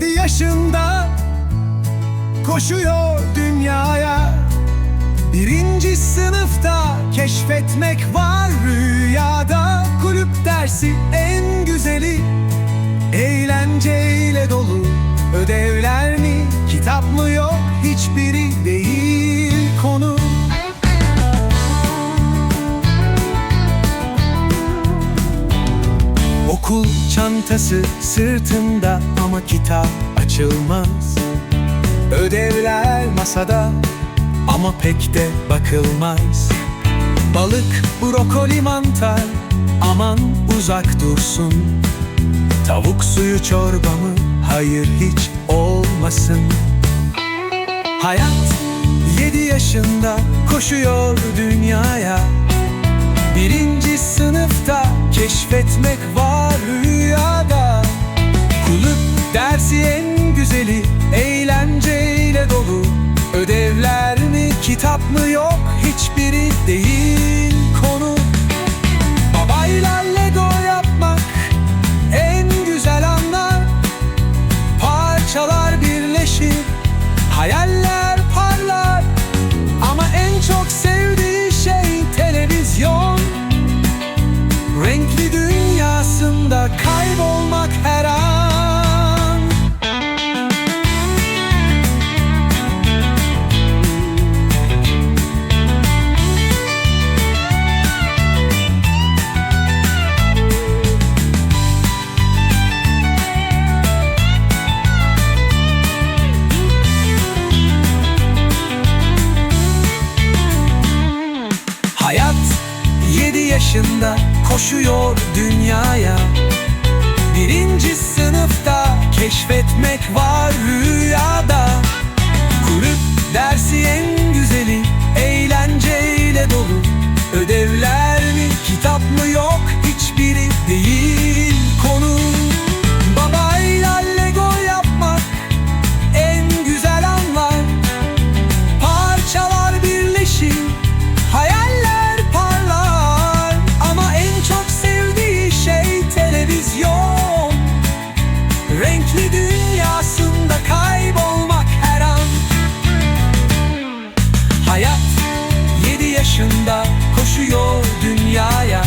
yaşında Koşuyor dünyaya. Birinci sınıfta keşfetmek var rüyada. Kulüp dersi en güzeli Eğlenceyle dolu. Ödevler mi, kitap mı yok Hiçbiri değil Okul çantası sırtında ama kitap açılmaz. Ödevler masada ama pek de bakılmaz. Balık, brokoli, mantar aman uzak dursun. Tavuk suyu çorbamı hayır hiç olmasın. Hayat yedi yaşında koşuyor dünyaya. Birinci sınıfta keşfetmek var rüyada. Kulüp dersi en güzeli eğlenceyle dolu. Ödevler mi kitap mı yok yedi yaşında koşuyor dünyaya. Birinci sınıfta keşfetmek var dünyasında kaybolmak her an. Hayat yedi yaşında koşuyor dünyaya.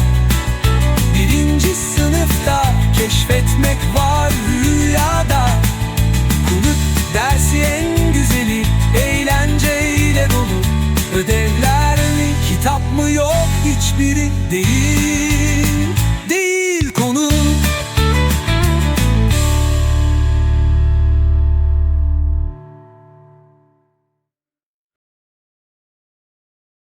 Birinci sınıfta keşfetmek var rüyada. Kulüp dersi en güzeli Eğlenceyle dolu. Ödevler mi kitap mı yok hiçbiri değil